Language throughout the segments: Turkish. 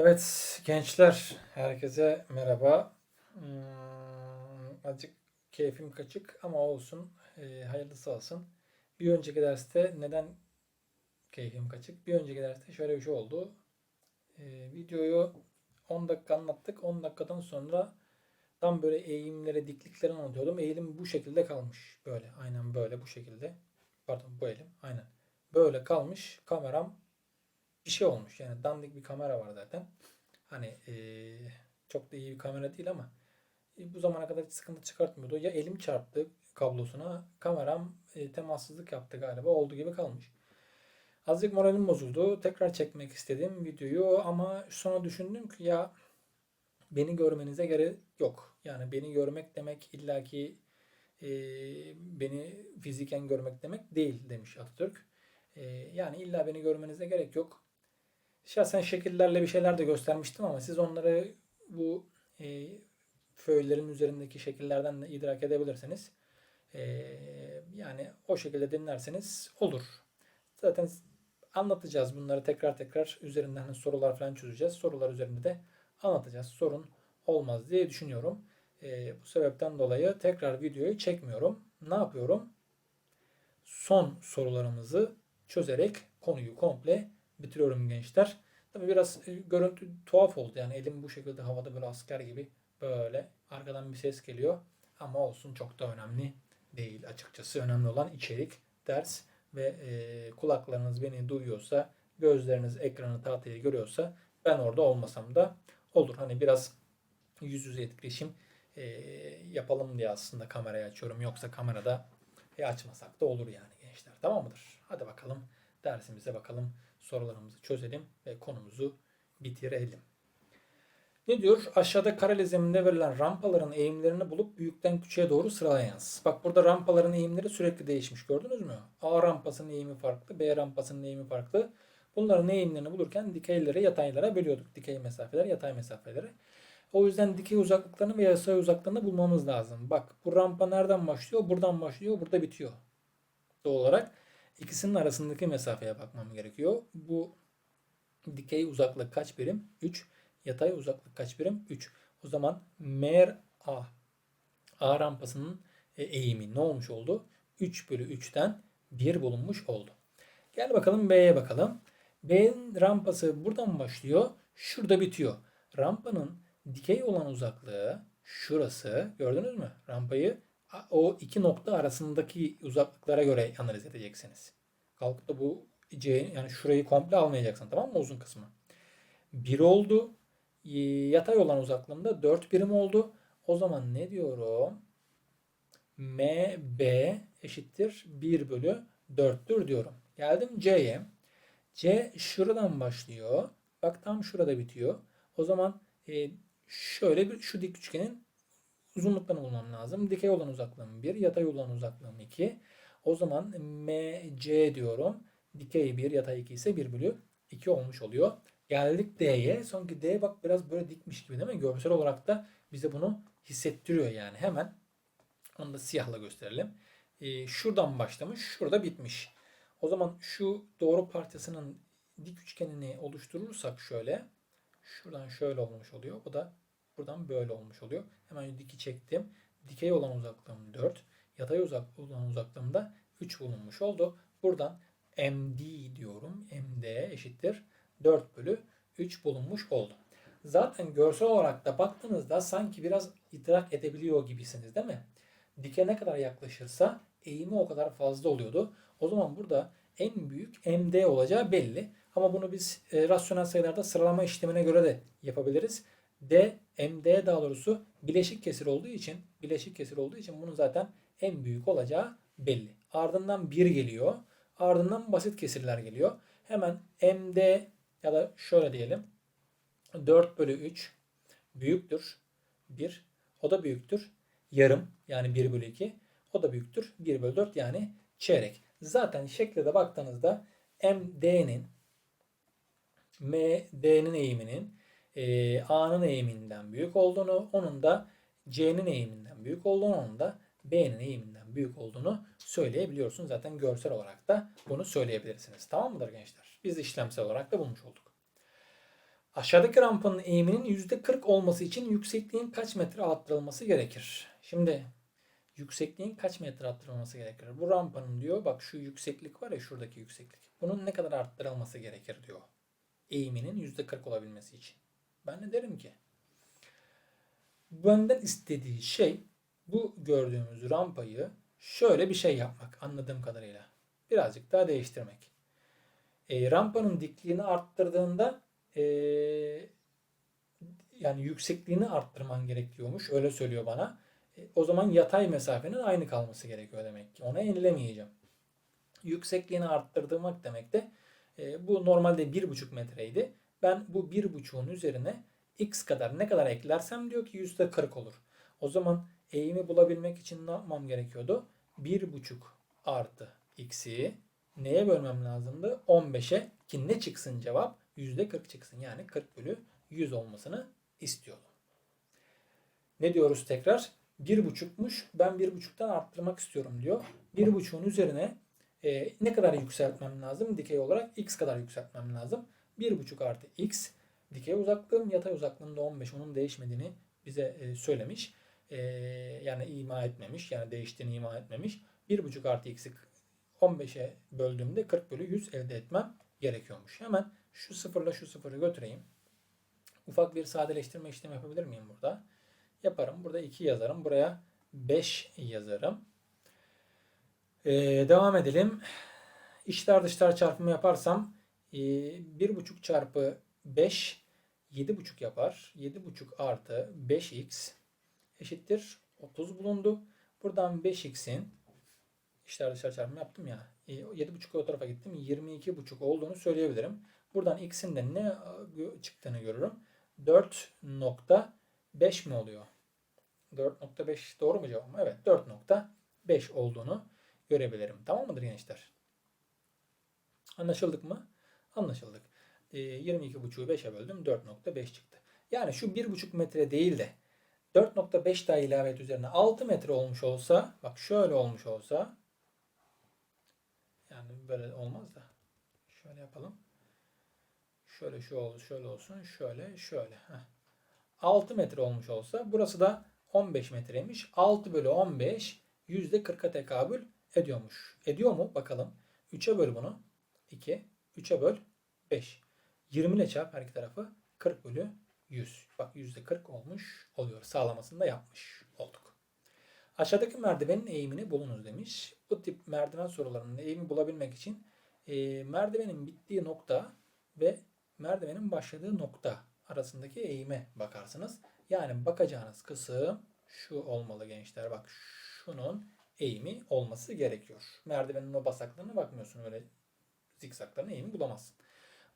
Evet gençler herkese merhaba. Hmm, azıcık keyfim kaçık ama olsun. Ee, hayırlısı olsun. Bir önceki derste neden keyfim kaçık? Bir önceki derste şöyle bir şey oldu. Ee, videoyu 10 dakika anlattık. 10 dakikadan sonra tam böyle eğimleri, diklikleri anlatıyordum. Eğilim bu şekilde kalmış. Böyle aynen böyle bu şekilde. Pardon bu elim aynen. Böyle kalmış. Kameram bir şey olmuş. Yani dandik bir kamera var zaten. Hani eee, çok da iyi bir kamera değil ama e, bu zamana kadar hiç sıkıntı çıkartmıyordu. Ya elim çarptı kablosuna, kameram e, temassızlık yaptı galiba. Olduğu gibi kalmış. Azıcık moralim bozuldu. Tekrar çekmek istedim videoyu ama sonra düşündüm ki ya beni görmenize gerek yok. Yani beni görmek demek illaki e, beni fiziken görmek demek değil demiş Atatürk. E, yani illa beni görmenize gerek yok. Şahsen şekillerle bir şeyler de göstermiştim ama siz onları bu e, föylerin üzerindeki şekillerden de idrak edebilirsiniz. E, yani o şekilde dinlerseniz olur. Zaten anlatacağız bunları tekrar tekrar üzerinden hani sorular falan çözeceğiz. Sorular üzerinde de anlatacağız. Sorun olmaz diye düşünüyorum. E, bu sebepten dolayı tekrar videoyu çekmiyorum. Ne yapıyorum? Son sorularımızı çözerek konuyu komple bitiriyorum gençler. Tabi biraz e, görüntü tuhaf oldu. Yani elim bu şekilde havada böyle asker gibi böyle arkadan bir ses geliyor. Ama olsun çok da önemli değil açıkçası. Önemli olan içerik, ders ve e, kulaklarınız beni duyuyorsa, gözleriniz ekranı tahtayı görüyorsa ben orada olmasam da olur. Hani biraz yüz yüze etkileşim e, yapalım diye aslında kamerayı açıyorum. Yoksa kamerada e, açmasak da olur yani gençler. Tamam mıdır? Hadi bakalım dersimize bakalım sorularımızı çözelim ve konumuzu bitirelim. Ne diyor? Aşağıda kareli zeminde verilen rampaların eğimlerini bulup büyükten küçüğe doğru sıralayınız. Bak burada rampaların eğimleri sürekli değişmiş. Gördünüz mü? A rampasının eğimi farklı, B rampasının eğimi farklı. Bunların eğimlerini bulurken dikeylere, yataylara bölüyorduk. Dikey mesafeler, yatay mesafeleri. O yüzden dikey uzaklıklarını ve yatay uzaklıklarını bulmamız lazım. Bak bu rampa nereden başlıyor? Buradan başlıyor, burada bitiyor. Doğal olarak İkisinin arasındaki mesafeye bakmam gerekiyor. Bu dikey uzaklık kaç birim? 3. Yatay uzaklık kaç birim? 3. O zaman mer A. A rampasının e, eğimi ne olmuş oldu? 3 bölü 3'ten 1 bulunmuş oldu. Gel bakalım B'ye bakalım. B'nin rampası buradan başlıyor. Şurada bitiyor. Rampanın dikey olan uzaklığı şurası. Gördünüz mü? Rampayı o iki nokta arasındaki uzaklıklara göre analiz edeceksiniz. Kalkıp da bu C yani şurayı komple almayacaksın tamam mı uzun kısmı. 1 oldu. Yatay olan uzaklığımda 4 birim oldu. O zaman ne diyorum? MB eşittir 1 bölü 4'tür diyorum. Geldim C'ye. C şuradan başlıyor. Bak tam şurada bitiyor. O zaman e, şöyle bir şu dik üçgenin uzunluklarını bulmam lazım. Dikey olan uzaklığım 1, yatay olan uzaklığım 2. O zaman MC diyorum. Dikey 1, yatay 2 ise 1 bölü 2 olmuş oluyor. Geldik D'ye. Sonki D bak biraz böyle dikmiş gibi değil mi? Görsel olarak da bize bunu hissettiriyor yani. Hemen onu da siyahla gösterelim. Ee, şuradan başlamış, şurada bitmiş. O zaman şu doğru parçasının dik üçgenini oluşturursak şöyle. Şuradan şöyle olmuş oluyor. Bu da buradan böyle olmuş oluyor. Hemen diki çektim. Dikey olan uzaklığım 4. Yatay uzak olan uzaklığımda 3 bulunmuş oldu. Buradan MD diyorum. MD eşittir 4 bölü 3 bulunmuş oldu. Zaten görsel olarak da baktığınızda sanki biraz idrak edebiliyor gibisiniz değil mi? Dike ne kadar yaklaşırsa eğimi o kadar fazla oluyordu. O zaman burada en büyük MD olacağı belli. Ama bunu biz e, rasyonel sayılarda sıralama işlemine göre de yapabiliriz. D, MD daha doğrusu bileşik kesir olduğu için bileşik kesir olduğu için bunun zaten en büyük olacağı belli. Ardından 1 geliyor. Ardından basit kesirler geliyor. Hemen MD ya da şöyle diyelim. 4 bölü 3 büyüktür. 1. O da büyüktür. Yarım yani 1 bölü 2. O da büyüktür. 1 bölü 4 yani çeyrek. Zaten şekle de baktığınızda MD'nin MD'nin eğiminin e, A'nın eğiminden büyük olduğunu, onun da C'nin eğiminden büyük olduğunu, onun da B'nin eğiminden büyük olduğunu söyleyebiliyorsun. Zaten görsel olarak da bunu söyleyebilirsiniz. Tamam mıdır gençler? Biz işlemsel olarak da bulmuş olduk. Aşağıdaki rampanın eğiminin %40 olması için yüksekliğin kaç metre arttırılması gerekir? Şimdi yüksekliğin kaç metre arttırılması gerekir? Bu rampanın diyor bak şu yükseklik var ya şuradaki yükseklik. Bunun ne kadar arttırılması gerekir diyor. Eğiminin %40 olabilmesi için. Ben de derim ki benden istediği şey bu gördüğümüz rampayı şöyle bir şey yapmak anladığım kadarıyla. Birazcık daha değiştirmek. E, rampanın dikliğini arttırdığında e, yani yüksekliğini arttırman gerekiyormuş. Öyle söylüyor bana. E, o zaman yatay mesafenin aynı kalması gerekiyor demek ki. Ona yenilemeyeceğim. Yüksekliğini arttırdırmak demek de e, bu normalde 1,5 metreydi. Ben bu 1,5'un üzerine x kadar ne kadar eklersem diyor ki %40 olur. O zaman eğimi bulabilmek için ne yapmam gerekiyordu? 1,5 artı x'i neye bölmem lazımdı? 15'e ki ne çıksın cevap? %40 çıksın. Yani 40 bölü 100 olmasını istiyordum. Ne diyoruz tekrar? 1,5'muş. Ben 1,5'tan arttırmak istiyorum diyor. 1,5'un üzerine e, ne kadar yükseltmem lazım? Dikey olarak x kadar yükseltmem lazım. 1,5 artı x dikey uzaklığım yatay uzaklığımda 15 onun değişmediğini bize e, söylemiş. E, yani ima etmemiş. Yani değiştiğini ima etmemiş. 1,5 artı x'i 15'e böldüğümde 40 bölü 100 elde etmem gerekiyormuş. Hemen şu sıfırla şu sıfırı götüreyim. Ufak bir sadeleştirme işlemi yapabilir miyim burada? Yaparım. Burada 2 yazarım. Buraya 5 yazarım. Ee, devam edelim. İçler dışlar çarpımı yaparsam 1,5 çarpı 5 7,5 yapar. 7,5 artı 5x eşittir 30 bulundu. Buradan 5x'in içler dışlar çarpımı yaptım ya. 7,5 o tarafa gittim. 22,5 olduğunu söyleyebilirim. Buradan x'in de ne çıktığını görürüm. 4.5 mi oluyor? 4.5 doğru mu cevabım? Evet 4.5 olduğunu görebilirim. Tamam mıdır gençler? Anlaşıldık mı? Anlaşıldık. E, 22.5'u 5'e böldüm. 4.5 çıktı. Yani şu 1.5 metre değil de 4.5 daha ilave et üzerine 6 metre olmuş olsa bak şöyle olmuş olsa yani böyle olmaz da şöyle yapalım. Şöyle şu olsun, şöyle olsun, şöyle, şöyle. Heh. 6 metre olmuş olsa burası da 15 metreymiş. 6 bölü 15 yüzde 40'a tekabül ediyormuş. Ediyor mu? Bakalım. 3'e böl bunu. 2. 3'e böl 5. 20 ile çarp her iki tarafı 40 bölü 100. Bak yüzde 40 olmuş oluyor. Sağlamasını da yapmış olduk. Aşağıdaki merdivenin eğimini bulunuz demiş. Bu tip merdiven sorularının eğimi bulabilmek için e, merdivenin bittiği nokta ve merdivenin başladığı nokta arasındaki eğime bakarsınız. Yani bakacağınız kısım şu olmalı gençler. Bak şunun eğimi olması gerekiyor. Merdivenin o basaklarına bakmıyorsun öyle zikzaklarına eğimi bulamazsın.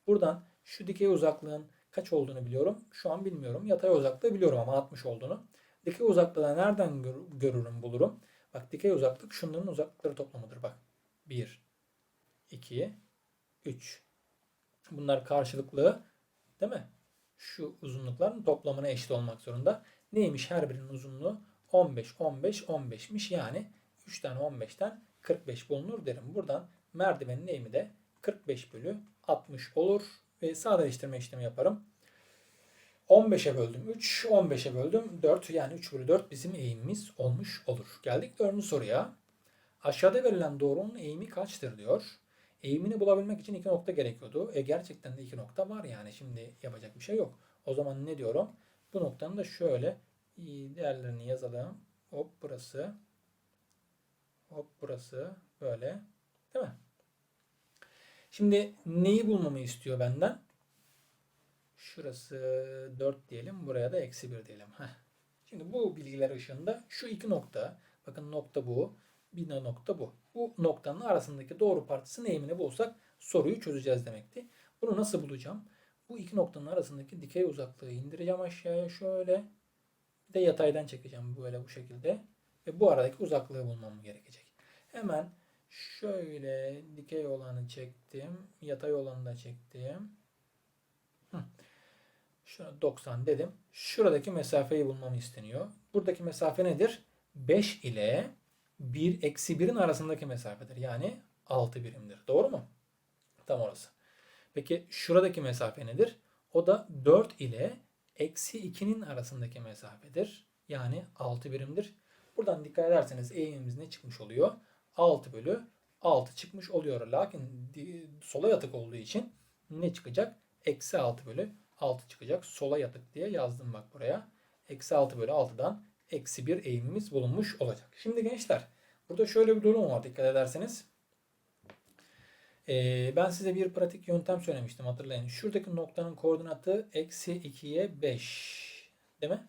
Buradan şu dikey uzaklığın kaç olduğunu biliyorum. Şu an bilmiyorum. Yatay uzaklığı biliyorum ama 60 olduğunu. Dikey uzaklığı nereden gör görürüm bulurum. Bak dikey uzaklık şunların uzaklıkları toplamıdır. Bak 1, 2, 3. Bunlar karşılıklı değil mi? Şu uzunlukların toplamına eşit olmak zorunda. Neymiş her birinin uzunluğu? 15, 15, 15'miş. Yani 3 tane 15'ten 45 bulunur derim. Buradan merdivenin eğimi de 45 bölü 60 olur. Ve sadeleştirme işlemi yaparım. 15'e böldüm 3, 15'e böldüm 4. Yani 3 bölü 4 bizim eğimimiz olmuş olur. Geldik dördüncü soruya. Aşağıda verilen doğrunun eğimi kaçtır diyor. Eğimini bulabilmek için iki nokta gerekiyordu. E gerçekten de iki nokta var yani. Şimdi yapacak bir şey yok. O zaman ne diyorum? Bu noktanın da şöyle değerlerini yazalım. Hop burası. Hop burası. Böyle. Değil mi? Şimdi neyi bulmamı istiyor benden? Şurası 4 diyelim. Buraya da eksi 1 diyelim. Heh. Şimdi bu bilgiler ışığında şu iki nokta. Bakın nokta bu. Bir nokta bu. Bu noktanın arasındaki doğru parçasının eğimini bulsak soruyu çözeceğiz demekti. Bunu nasıl bulacağım? Bu iki noktanın arasındaki dikey uzaklığı indireceğim aşağıya şöyle. Bir de yataydan çekeceğim böyle bu şekilde. Ve bu aradaki uzaklığı bulmam gerekecek. Hemen şöyle dikey olanı çektim. Yatay olanı da çektim. Şuna 90 dedim. Şuradaki mesafeyi bulmam isteniyor. Buradaki mesafe nedir? 5 ile 1 eksi 1'in arasındaki mesafedir. Yani 6 birimdir. Doğru mu? Tam orası. Peki şuradaki mesafe nedir? O da 4 ile eksi 2'nin arasındaki mesafedir. Yani 6 birimdir. Buradan dikkat ederseniz eğimimiz ne çıkmış oluyor? 6 bölü 6 çıkmış oluyor. Lakin sola yatık olduğu için ne çıkacak? Eksi 6 bölü 6 çıkacak. Sola yatık diye yazdım bak buraya. Eksi 6 bölü 6'dan eksi 1 eğimimiz bulunmuş olacak. Şimdi gençler burada şöyle bir durum var dikkat ederseniz. Ee, ben size bir pratik yöntem söylemiştim hatırlayın. Şuradaki noktanın koordinatı eksi 2'ye 5. Değil mi?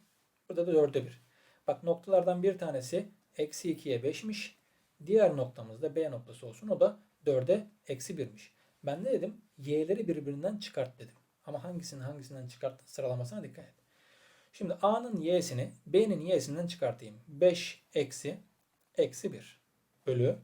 Burada da 4'e 1. Bak noktalardan bir tanesi eksi 2'ye 5'miş. Diğer noktamız da B noktası olsun. O da 4'e eksi 1'miş. Ben ne dedim? Y'leri birbirinden çıkart dedim. Ama hangisini hangisinden çıkarttın sıralamasına dikkat et. Şimdi A'nın Y'sini B'nin Y'sinden çıkartayım. 5 eksi eksi 1 bölü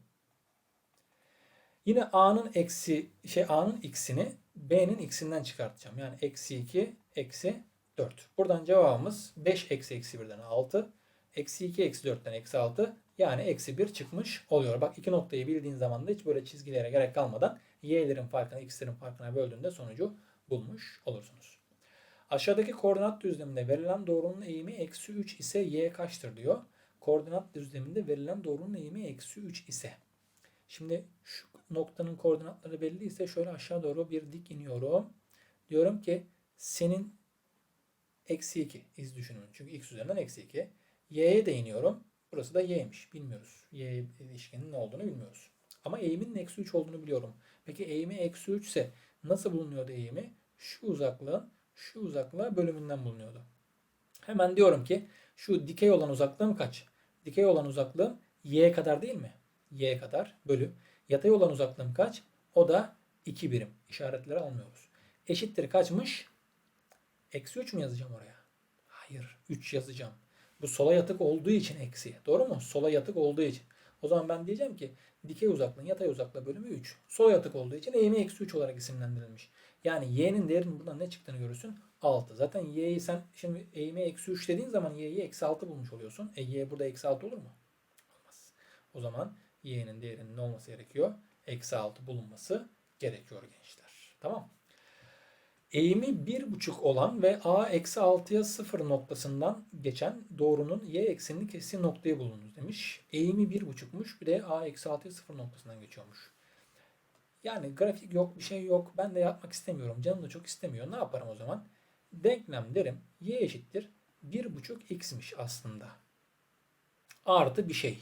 Yine A'nın eksi şey A'nın x'ini B'nin x'inden çıkartacağım. Yani eksi 2 eksi 4. Buradan cevabımız 5 eksi eksi 1'den 6. Eksi 2 eksi 4'ten eksi 6. Yani eksi 1 çıkmış oluyor. Bak iki noktayı bildiğin zaman da hiç böyle çizgilere gerek kalmadan y'lerin farkına x'lerin farkına böldüğünde sonucu bulmuş olursunuz. Aşağıdaki koordinat düzleminde verilen doğrunun eğimi eksi 3 ise y kaçtır diyor. Koordinat düzleminde verilen doğrunun eğimi eksi 3 ise. Şimdi şu noktanın koordinatları belli ise şöyle aşağı doğru bir dik iniyorum. Diyorum ki senin eksi 2 iz düşünün. Çünkü x üzerinden eksi 2. Y'ye de iniyorum. Burası da y'ymiş. Bilmiyoruz. Y ilişkinin ne olduğunu bilmiyoruz. Ama eğimin eksi 3 olduğunu biliyorum. Peki eğimi eksi 3 ise nasıl bulunuyordu eğimi? Şu uzaklığın şu uzaklığa bölümünden bulunuyordu. Hemen diyorum ki şu dikey olan uzaklığım kaç? Dikey olan uzaklığım y kadar değil mi? y kadar bölü. Yatay olan uzaklığım kaç? O da 2 birim. İşaretleri almıyoruz. Eşittir kaçmış? Eksi 3 mü yazacağım oraya? Hayır. 3 yazacağım. Bu sola yatık olduğu için eksi. Doğru mu? Sola yatık olduğu için. O zaman ben diyeceğim ki dikey uzaklığın yatay uzaklığı bölümü 3. Sola yatık olduğu için eğimi eksi 3 olarak isimlendirilmiş. Yani y'nin değerinin buradan ne çıktığını görürsün? 6. Zaten y'yi sen şimdi eğimi eksi 3 dediğin zaman y'yi eksi 6 bulmuş oluyorsun. E y burada eksi 6 olur mu? Olmaz. O zaman y'nin değerinin ne olması gerekiyor? Eksi 6 bulunması gerekiyor gençler. Tamam Eğimi 1,5 olan ve a eksi 6'ya 0 noktasından geçen doğrunun y eksenini kestiği noktayı bulunuz demiş. Eğimi 1,5'muş bir de a eksi 6'ya 0 noktasından geçiyormuş. Yani grafik yok bir şey yok. Ben de yapmak istemiyorum. Canım da çok istemiyor. Ne yaparım o zaman? Denklem derim. Y eşittir. 1,5 x'miş aslında. Artı bir şey.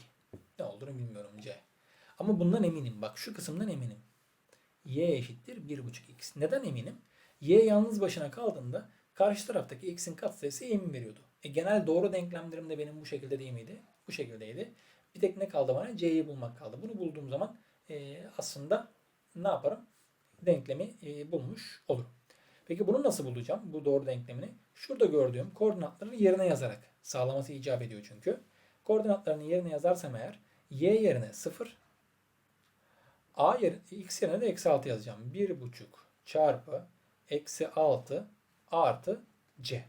Ne olduğunu bilmiyorum C. Ama bundan eminim. Bak şu kısımdan eminim. Y eşittir 1,5 x. Neden eminim? Y yalnız başına kaldığında karşı taraftaki x'in katsayısı emin veriyordu. E, genel doğru denklemlerim de benim bu şekilde değil miydi? Bu şekildeydi. Bir tek ne kaldı bana? C'yi bulmak kaldı. Bunu bulduğum zaman e, aslında ne yaparım? Denklemi e, bulmuş olurum. Peki bunu nasıl bulacağım? Bu doğru denklemini. Şurada gördüğüm koordinatları yerine yazarak sağlaması icap ediyor çünkü. Koordinatlarını yerine yazarsam eğer y yerine 0 a yerine x yerine de eksi 6 yazacağım. 1,5 çarpı eksi 6 artı c.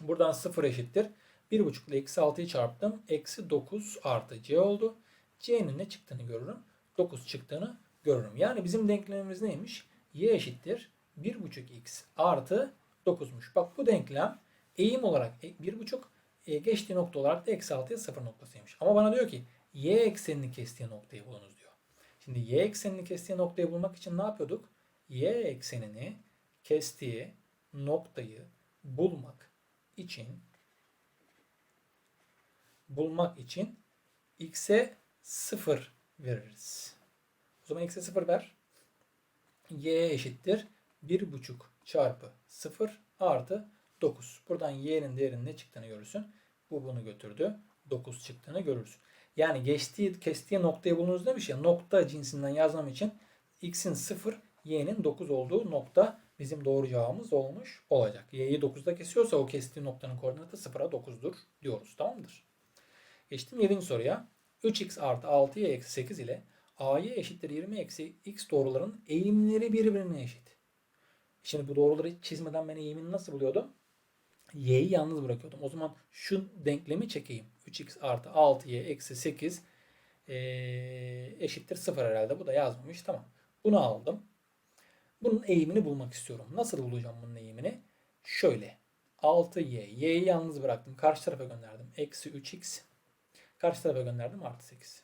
Buradan 0 eşittir. 1,5 ile eksi 6'yı çarptım. Eksi 9 artı c oldu. c'nin ne çıktığını görürüm. 9 çıktığını görürüm. Yani bizim denklemimiz neymiş? y eşittir 1,5x artı 9'muş. Bak bu denklem eğim olarak 1,5 e, geçtiği nokta olarak da eksi 6'ya 0 noktasıymış. Ama bana diyor ki y eksenini kestiği noktayı bulunuz diyor. Şimdi y eksenini kestiği noktayı bulmak için ne yapıyorduk? y eksenini kestiği noktayı bulmak için bulmak için x'e 0 veririz. O zaman x'e 0 ver. y eşittir 1,5 çarpı 0 artı 9. Buradan y'nin değerinin ne çıktığını görürsün. Bu bunu götürdü. 9 çıktığını görürsün. Yani geçtiği, kestiği noktayı bulunuz demiş ya. Nokta cinsinden yazmam için x'in 0, y'nin 9 olduğu nokta bizim doğru cevabımız olmuş olacak. Y'yi 9'da kesiyorsa o kestiği noktanın koordinatı 0'a 9'dur diyoruz. Tamamdır. Geçtim 7. soruya. 3x artı 6y eksi 8 ile a'y eşittir 20 eksi x doğruların eğimleri birbirine eşit. Şimdi bu doğruları çizmeden ben eğimini nasıl buluyordum? y'yi yalnız bırakıyordum. O zaman şu denklemi çekeyim. 3x artı 6y eksi 8 ee, eşittir 0 herhalde. Bu da yazmamış. Tamam. Bunu aldım. Bunun eğimini bulmak istiyorum. Nasıl bulacağım bunun eğimini? Şöyle. 6y. y'yi yalnız bıraktım. Karşı tarafa gönderdim. Eksi 3x. Karşı tarafa gönderdim. Artı 8.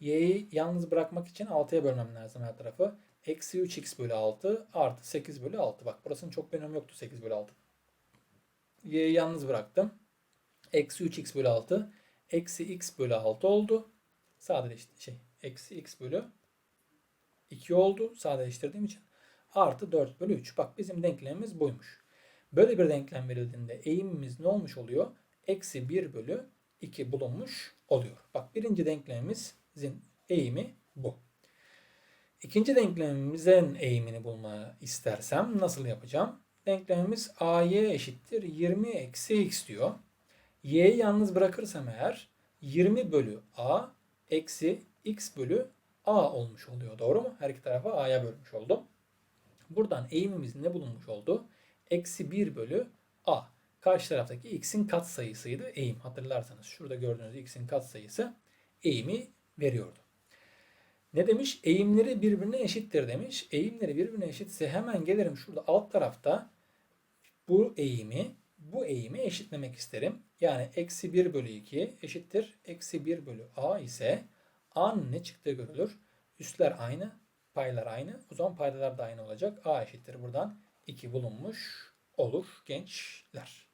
y'yi yalnız bırakmak için 6'ya bölmem lazım her tarafı. Eksi 3x bölü 6 artı 8 bölü 6. Bak burasının çok bir önemi yoktu 8 bölü 6. y'yi yalnız bıraktım. Eksi 3x bölü 6. Eksi x bölü 6 oldu. Sadeleşti şey. Eksi x bölü 2 oldu. Sadeleştirdiğim için. Artı 4 bölü 3. Bak bizim denklemimiz buymuş. Böyle bir denklem verildiğinde eğimimiz ne olmuş oluyor? Eksi 1 bölü 2 bulunmuş oluyor. Bak birinci denklemimizin eğimi bu. İkinci denklemimizin eğimini bulma istersem nasıl yapacağım? Denklemimiz AY eşittir 20 eksi x diyor. Y'yi yalnız bırakırsam eğer 20 bölü A eksi x bölü A olmuş oluyor. Doğru mu? Her iki tarafa A'ya bölmüş oldum. Buradan eğimimiz ne bulunmuş oldu? Eksi 1 bölü A. Karşı taraftaki x'in katsayısıydı eğim. Hatırlarsanız şurada gördüğünüz x'in katsayısı eğimi veriyordu. Ne demiş? Eğimleri birbirine eşittir demiş. Eğimleri birbirine eşitse hemen gelirim şurada alt tarafta bu eğimi bu eğimi eşitlemek isterim. Yani eksi 1 bölü 2 eşittir. Eksi 1 bölü a ise a'nın ne çıktığı görülür. Üstler aynı, paylar aynı. O zaman paydalar da aynı olacak. a eşittir buradan 2 bulunmuş olur gençler.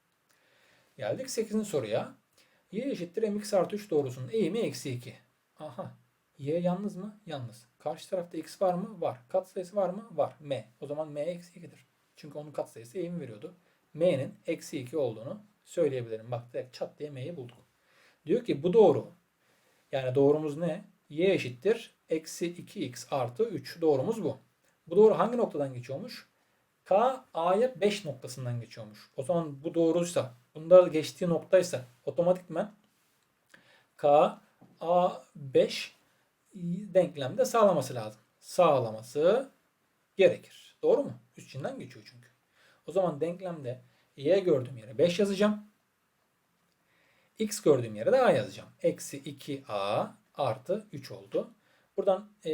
Geldik 8. soruya. y eşittir mx artı 3 doğrusunun eğimi eksi 2. Aha. y yalnız mı? Yalnız. Karşı tarafta x var mı? Var. Katsayısı var mı? Var. m. O zaman m eksi 2'dir. Çünkü onun katsayısı eğimi veriyordu m'nin eksi 2 olduğunu söyleyebilirim. Bak direkt çat diye m'yi bulduk. Diyor ki bu doğru. Yani doğrumuz ne? Y eşittir. Eksi 2x artı 3. Doğrumuz bu. Bu doğru hangi noktadan geçiyormuş? K A'ya 5 noktasından geçiyormuş. O zaman bu doğruysa, bunda geçtiği noktaysa otomatikmen K A 5 denklemde sağlaması lazım. Sağlaması gerekir. Doğru mu? Üstünden geçiyor çünkü. O zaman denklemde y gördüğüm yere 5 yazacağım. x gördüğüm yere de a yazacağım. Eksi 2a artı 3 oldu. Buradan e,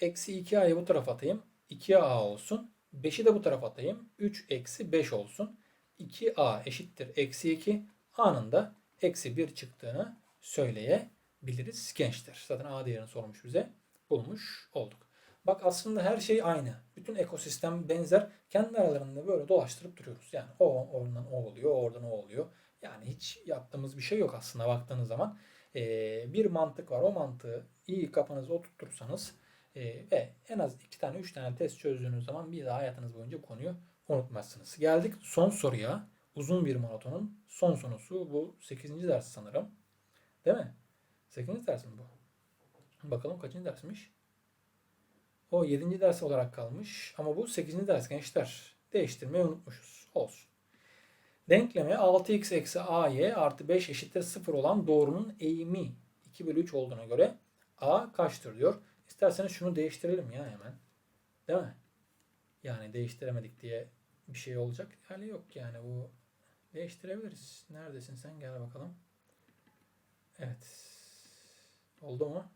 eksi 2a'yı bu tarafa atayım. 2a olsun. 5'i de bu tarafa atayım. 3 eksi 5 olsun. 2a eşittir eksi 2. a'nın da eksi 1 çıktığını söyleyebiliriz gençler. Zaten a değerini sormuş bize. Bulmuş olduk. Bak aslında her şey aynı. Bütün ekosistem benzer. Kendi aralarında böyle dolaştırıp duruyoruz. Yani o oradan o oluyor, oradan o oluyor. Yani hiç yaptığımız bir şey yok aslında baktığınız zaman. Ee, bir mantık var. O mantığı iyi kafanıza oturtursanız e, ve en az iki tane, üç tane test çözdüğünüz zaman bir daha hayatınız boyunca konuyu unutmazsınız. Geldik son soruya. Uzun bir maratonun son sorusu. Bu 8. ders sanırım. Değil mi? 8. ders mi bu? Bakalım kaçıncı dersmiş? O 7. ders olarak kalmış. Ama bu 8. ders gençler. Değiştirmeyi unutmuşuz. Olsun. Denkleme 6x eksi ay artı 5 eşittir 0 olan doğrunun eğimi 2 bölü 3 olduğuna göre a kaçtır diyor. İsterseniz şunu değiştirelim ya hemen. Değil mi? Yani değiştiremedik diye bir şey olacak. Yani yok yani bu değiştirebiliriz. Neredesin sen? Gel bakalım. Evet. Oldu mu?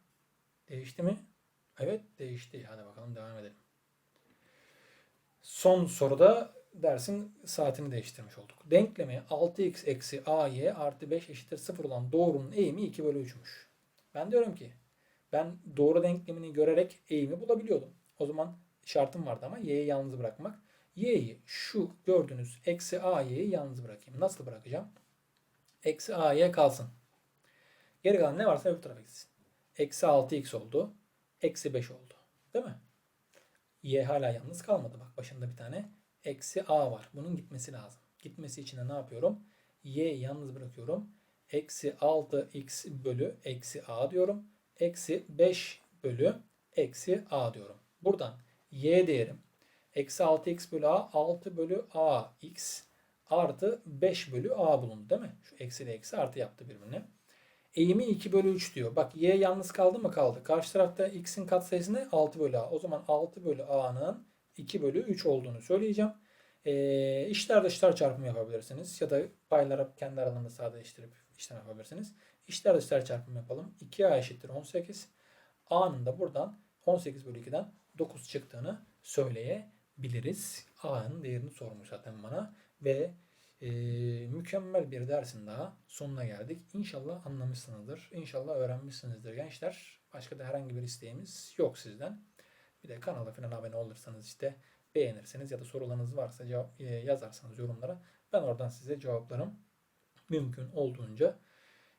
Değişti mi? Evet değişti. Hadi bakalım devam edelim. Son soruda dersin saatini değiştirmiş olduk. Denklemi 6x eksi ay artı 5 eşittir 0 olan doğrunun eğimi 2 bölü 3'müş. Ben diyorum ki ben doğru denklemini görerek eğimi bulabiliyordum. O zaman şartım vardı ama y'yi yalnız bırakmak. y'yi şu gördüğünüz eksi a'yı yalnız bırakayım. Nasıl bırakacağım? Eksi a'ya kalsın. Geri kalan ne varsa öbür tarafa gitsin. Eksi 6x oldu eksi 5 oldu. Değil mi? Y hala yalnız kalmadı. Bak başında bir tane eksi A var. Bunun gitmesi lazım. Gitmesi için de ne yapıyorum? Y'yi yalnız bırakıyorum. Eksi 6x bölü eksi A diyorum. Eksi 5 bölü eksi A diyorum. Buradan Y değerim eksi 6x bölü A 6 bölü A x artı 5 bölü A bulundu değil mi? Şu eksi ile eksi artı yaptı birbirine. Eğimi 2 bölü 3 diyor. Bak y yalnız kaldı mı? Kaldı. Karşı tarafta x'in katsayısı ne? 6 bölü a. O zaman 6 bölü a'nın 2 bölü 3 olduğunu söyleyeceğim. E, içler dışlar çarpımı yapabilirsiniz. Ya da paylara kendi aralarında sadeleştirip işlem yapabilirsiniz. İçler dışlar çarpımı yapalım. 2a eşittir 18. a'nın da buradan 18 bölü 2'den 9 çıktığını söyleyebiliriz biliriz. A'nın değerini sormuş zaten bana ve e, mükemmel bir dersin daha sonuna geldik. İnşallah anlamışsınızdır. İnşallah öğrenmişsinizdir gençler. Başka da herhangi bir isteğimiz yok sizden. Bir de kanala falan abone olursanız işte beğenirseniz ya da sorularınız varsa cevap, e, yazarsanız yorumlara ben oradan size cevaplarım mümkün olduğunca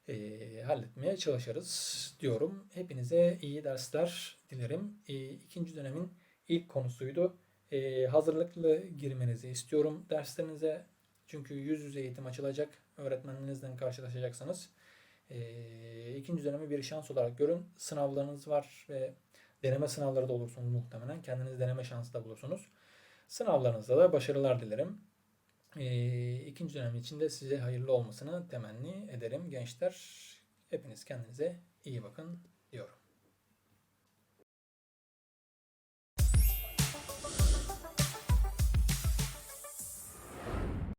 e, halletmeye çalışırız diyorum. Hepinize iyi dersler dilerim. E, ikinci dönemin ilk konusuydu. E, hazırlıklı girmenizi istiyorum derslerinize. Çünkü yüz yüze eğitim açılacak. Öğretmenlerinizle karşılaşacaksınız. E, ikinci dönemi bir şans olarak görün. Sınavlarınız var ve deneme sınavları da olursunuz muhtemelen. Kendiniz deneme şansı da bulursunuz. Sınavlarınızda da başarılar dilerim. Ee, ikinci dönem için de size hayırlı olmasını temenni ederim gençler. Hepiniz kendinize iyi bakın.